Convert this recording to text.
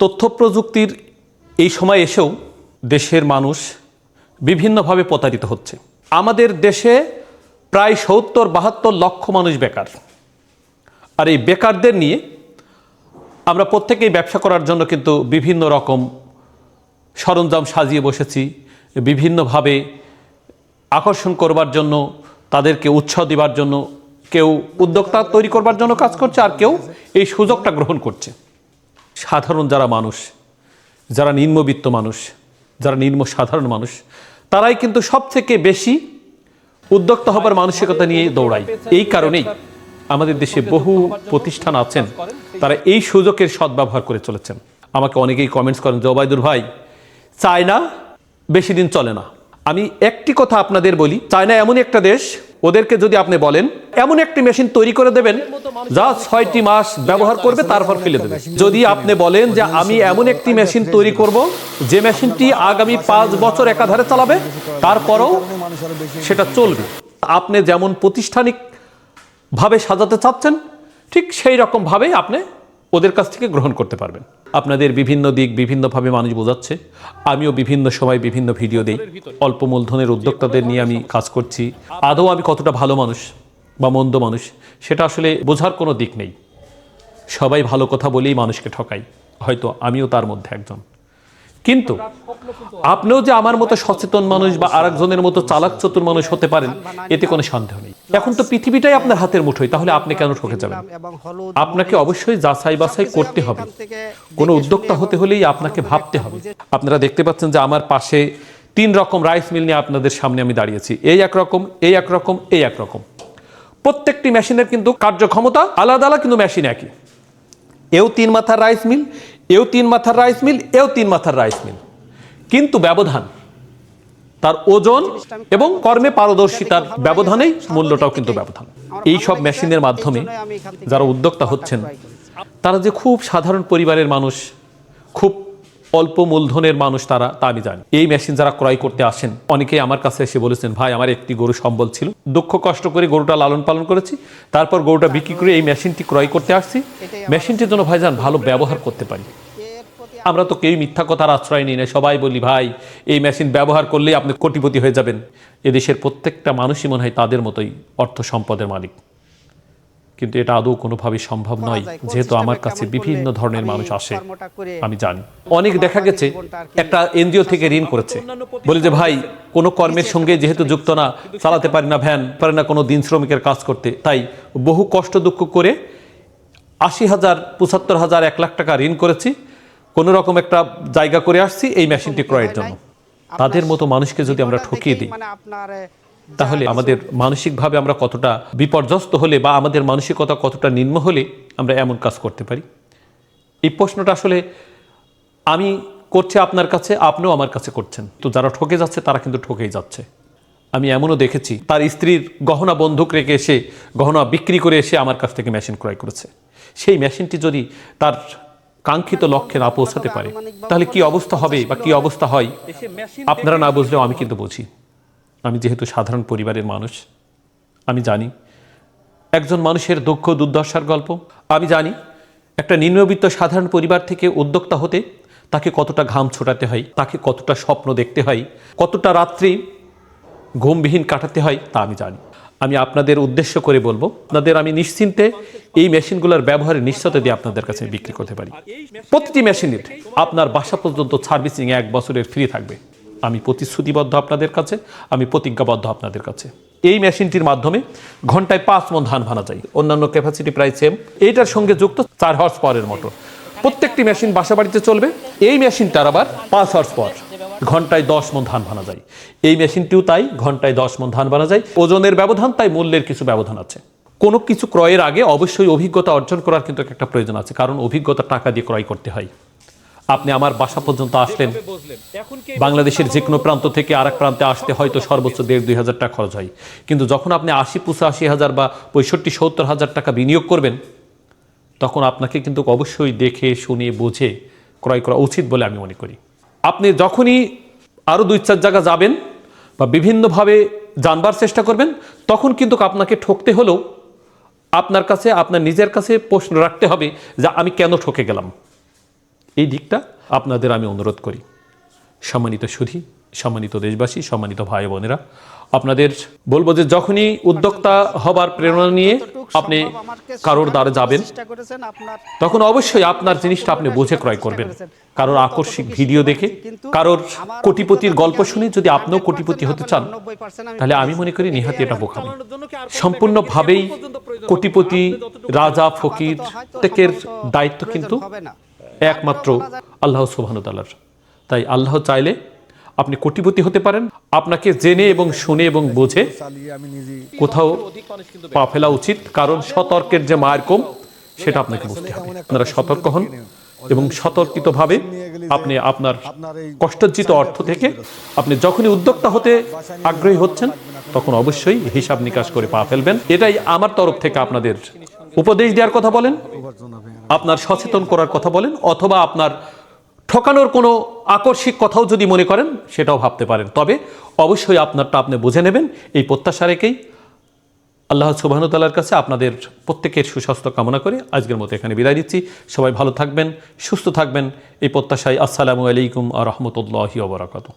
তথ্য প্রযুক্তির এই সময় এসেও দেশের মানুষ বিভিন্নভাবে প্রতারিত হচ্ছে। আমাদের দেশে প্রায় সত্তর বাহাত্তর লক্ষ মানুষ বেকার। আর এই বেকারদের নিয়ে আমরা প্রত্যেকেই ব্যবসা করার জন্য কিন্তু বিভিন্ন রকম সরঞ্জাম সাজিয়ে বসেছি, বিভিন্নভাবে আকর্ষণ করবার জন্য, তাদেরকে উৎসাহ দেওয়ার জন্য, কেউ উদ্যোক্তা তৈরি করবার জন্য কাজ করছে, আর কেউ এই সুযোগটা গ্রহণ করছে। সাধারণ যারা মানুষ, যারা নিম্নবিত্ত মানুষ, যারা নিম্ন সাধারণ মানুষ, তারাই কিন্তু সব থেকে বেশি উদ্যোক্তা হবার মানসিকতা নিয়ে দৌড়ায়। এই কারণেই আমাদের দেশে বহু প্রতিষ্ঠান আছেন, তারা এই সুযোগের সদ্ব্যবহার করে চলেছেন। আমাকে অনেকেই কমেন্টস করেন যে ওবায়দুর ভাই, চায়না বেশি দিন চলে না। আমি একটি কথা আপনাদের বলি, চায়না এমন একটা দেশ ওদেরকে যদি আপনি বলেন, এমন একটি মেশিন তৈরি করে দেবেন, যা ছয়টি মাস ব্যবহার করবে, তারপর ফেলে দেবে। যদি আপনি বলেন যে আমি এমন একটি মেশিন তৈরি করব, যে মেশিনটি আগামী পাঁচ বছর একাধারে চালাবে, তারপরও সেটা চলবে। আপনি যেমন প্রাতিষ্ঠানিক ভাবে সাজাতে চাচ্ছেন, ঠিক সেই রকম ভাবেই আপনি ওদের কাছ থেকে গ্রহণ করতে পারবেন। আপনাদের বিভিন্ন দিক বিভিন্নভাবে মানুষ বোঝাচ্ছে। আমিও বিভিন্ন সময় বিভিন্ন ভিডিও দিই। অল্প মূলধনের উদ্যোক্তাদের নিয়ে আমি কাজ করছি। আদৌ আমি কতটা ভালো মানুষ বা মন্দ মানুষ, সেটা আসলে বোঝার কোনো দিক নেই। সবাই ভালো কথা বলেই মানুষকে ঠকাই। হয়তো আমিও তার মধ্যে একজন। কিন্তু আপনিও যে আমার মতো সচেতন মানুষ বা আরেকজনের মতো চালাক চতুর মানুষ হতে পারেন, এতে কোনো সন্দেহ নেই। এখন তো পৃথিবীটাই আপনার হাতের মুঠোয়, তাহলে আপনি কেন ঠকে যাবেন? আপনাকে অবশ্যই যাচাই বাছাই করতে হবে। কোনো উদ্যোক্তা হতে হলেই আপনাকে ভাবতে হবে। আপনারা দেখতে পাচ্ছেন যে আমার পাশে তিন রকম রাইস মিল নিয়ে আপনাদের সামনে আমি দাঁড়িয়েছি। এই এক রকম, এই এক রকম, এই এক রকম। প্রত্যেকটি মেশিনের কিন্তু কার্যক্ষমতা আলাদা আলাদা, কিন্তু মেশিন একই। এও তিন মাথার রাইস মিল এও তিন মাথার রাইস মিল এও তিন মাথার রাইস মিল কিন্তু ব্যবধান, তার ওজন এবং কর্মে পারদর্শিতার ব্যবধানেই মূল্যটাও কিন্তু ব্যবধান। এই সব মেশিনের মাধ্যমে যারা উদ্যোক্তা হচ্ছেন, তারা যে খুব সাধারণ পরিবারের মানুষ, খুব অল্প মূলধনের মানুষ তারা, তা আমি জানি। এই মেশিন যারা ক্রয় করতে আসেন, অনেকেই আমার কাছে এসে বলেছেন, ভাই, আমার একটি গরু সম্বল ছিল। দুঃখ কষ্ট করে গরুটা লালন পালন করেছি, তারপর গরুটা বিক্রি করে এই মেশিনটি ক্রয় করতে আসছি। মেশিনটির জন্য, ভাইজান, ভালো ব্যবহার করতে পারি। আমরা তো কেউ মিথ্যা কথার আশ্রয় নিই না। সবাই বলি, ভাই, এই মেশিন ব্যবহার করলেই আপনি কোটিপতি হয়ে যাবেন। এদেশের প্রত্যেকটা মানুষই মনে হয় তাদের মতোই অর্থ সম্পদের মালিক। কিন্তু এটা আদৌ কোনোভাবেই সম্ভব নয়। যেহেতু আমার কাছে বিভিন্ন ধরনের মানুষ আসে আমি জানি। অনেক দেখা গেছে একটা এনজিও থেকে ঋণ করেছে। বলে যে ভাই কোনো কর্মের সঙ্গে যেহেতু যুক্ত না চালাতে পারি না ভ্যান পারে না কোনো দিন শ্রমিকের কাজ করতে। তাই বহু কষ্ট দুঃখ করে আশি হাজার পঁচাত্তর হাজার এক লাখ টাকা ঋণ করেছি। কোনো রকম একটা জায়গা করে আসছি এই মেশিনটি ক্রয়ের জন্য। তাদের মতো মানুষকে যদি আমরা ঠকিয়ে দিই মানে আপনার তাহলে আমাদের মানসিকভাবে আমরা কতটা বিপর্যস্ত হলে বা আমাদের মানসিকতা কতটা নিম্ন হলে আমরা এমন কাজ করতে পারি? এই প্রশ্নটা আসলে আমি করছি আপনার কাছে আপনিও আমার কাছে করছেন। তো যারা ঠকে যাচ্ছে তারা কিন্তু ঠকেই যাচ্ছে। আমি এমনও দেখেছি তার স্ত্রীর গহনা বন্ধক রেখে এসে গহনা বিক্রি করে এসে আমার কাছ থেকে মেশিন ক্রয় করেছে। সেই মেশিনটি যদি তার কাঙ্ক্ষিত লক্ষ্যে না পৌঁছাতে পারে তাহলে কি অবস্থা হবে বা কি অবস্থা হয়? আপনারা না বুঝলেও আমি কিন্তু বুঝি। আমি যেহেতু সাধারণ পরিবারের মানুষ, আমি জানি একজন মানুষের দুঃখ দুর্দশার গল্প, আমি জানি একটা নিম্নবিত্ত সাধারণ পরিবার থেকে উদ্যোক্তা হতে তাকে কতটা ঘাম ছোটাতে হয়, তাকে কতটা স্বপ্ন দেখতে হয়, কতটা রাত্রি ঘুমবিহীন কাটাতে হয় তা আমি জানি। আমি আপনাদের উদ্দেশ্য করে বলব, আপনাদের আমি নিশ্চিন্তে এই মেশিনগুলোর ব্যবহারে নিশ্চয়তা দিয়ে আপনাদের কাছে বিক্রি করতে পারি। প্রতিটি মেশিনের আপনার বাসা পর্যন্ত সার্ভিসিং এক বছরের ফ্রি থাকবে। আমি প্রতিশ্রুতিবদ্ধ আপনাদের কাছে, আমি প্রতিজ্ঞাবদ্ধ আপনাদের কাছে। এই মেশিনটির মাধ্যমে ঘন্টায় পাঁচ মন ধান ভানা যায়। অন্যান্য ক্যাপাসিটি প্রায় সেম এইটার সঙ্গে যুক্ত চার হর্স পাওয়ারের মোটর প্রত্যেকটি মেশিন বাসা বাড়িতে চলবে। এই মেশিনটার আবার পাঁচ হর্স পাওয়ার ঘন্টায় দশ মন ধান ভানা যায়। এই মেশিনটিও তাই, ঘন্টায় দশ মন ধান ভানা যায়। ওজনের ব্যবধান তাই মূল্যের কিছু ব্যবধান আছে। কোনো কিছু ক্রয়ের আগে অবশ্যই অভিজ্ঞতা অর্জন করার কিন্তু একটা প্রয়োজন আছে। কারণ অভিজ্ঞতা টাকা দিয়ে ক্রয় করতে হয়। আপনি আমার বাসা পর্যন্ত আসলেন। বাংলাদেশের যে কোনো প্রান্ত থেকে আরেক প্রান্তে আসতে হয়তো সর্বোচ্চ দেড় দুই হাজার টাকা খরচ হয়। কিন্তু যখন আপনি আশি পঁচাশি হাজার বা পঁয়ষট্টি সত্তর হাজার টাকা বিনিয়োগ করবেন তখন আপনাকে কিন্তু অবশ্যই দেখে শুনে বুঝে ক্রয় করা উচিত বলে আমি মনে করি। আপনি যখনই আরও দুই চার জায়গা যাবেন বা বিভিন্নভাবে জানবার চেষ্টা করবেন তখন কিন্তু আপনাকে ঠকতে হলেও আপনার কাছে আপনার নিজের কাছে প্রশ্ন রাখতে হবে যে আমি কেন ঠকে গেলাম। এই দিকটা আপনাদের আমি অনুরোধ করি। সম্মানিত সুধী, সম্মানিত দেশবাসী, সম্মানিত ভাই বোনেরা, আপনাদের বলব যে যখনই উদ্যোক্তা হবার প্রেরণা নিয়ে আপনি কারোর দ্বারা যাবেন, তখন অবশ্যই আপনার জিনিসটা আপনি বুঝে ক্রয় করবেন। কারোর আকস্মিক ভিডিও দেখে, কারোর কোটিপতির গল্প শুনে যদি আপনিও কোটিপতি হতে চান, তাহলে আমি মনে করি নিহাতি এটা বোকামি সম্পূর্ণভাবেই কোটিপতি, রাজা, ফকির প্রত্যেকের দায়িত্ব কিন্তু একমাত্র আল্লাহ সুবাহতালার তাই আল্লাহ চাইলে আপনি কোটিপতি হতে পারেন, আপনাকে জেনে এবং শুনে এবং বুঝে কোথাও পা ফেলা উচিত, কারণ সতর্কের যে মায়ের কম, সেটা আপনাকে বুঝতে হবে। আপনারা সতর্ক হন এবং সতর্কিতভাবে আপনি আপনার কষ্টার্জিত অর্থ থেকে আপনি যখনই উদ্যোক্তা হতে আগ্রহী হচ্ছেন, তখন অবশ্যই হিসাব নিকাশ করে পা ফেলবেন। এটাই আমার তরফ থেকে আপনাদের উপদেশ দেওয়ার কথা বলেন। আপনার সচেতন করার কথা বলেন, অথবা আপনার ঠকানোর কোনো আকস্মিক কথাও যদি মনে করেন, সেটাও ভাবতে পারেন। তবে অবশ্যই আপনারটা আপনি বুঝে নেবেন, এই প্রত্যাশা রেখেই আল্লাহ সুবাহতাল্লার কাছে আপনাদের প্রত্যেকের সুস্বাস্থ্য কামনা করে আজকের মতো এখানে বিদায় দিচ্ছি সবাই ভালো থাকবেন, সুস্থ থাকবেন, এই প্রত্যাশায় আসসালামু আলাইকুম আ রহমতুল্লাহি ওবরাকাতু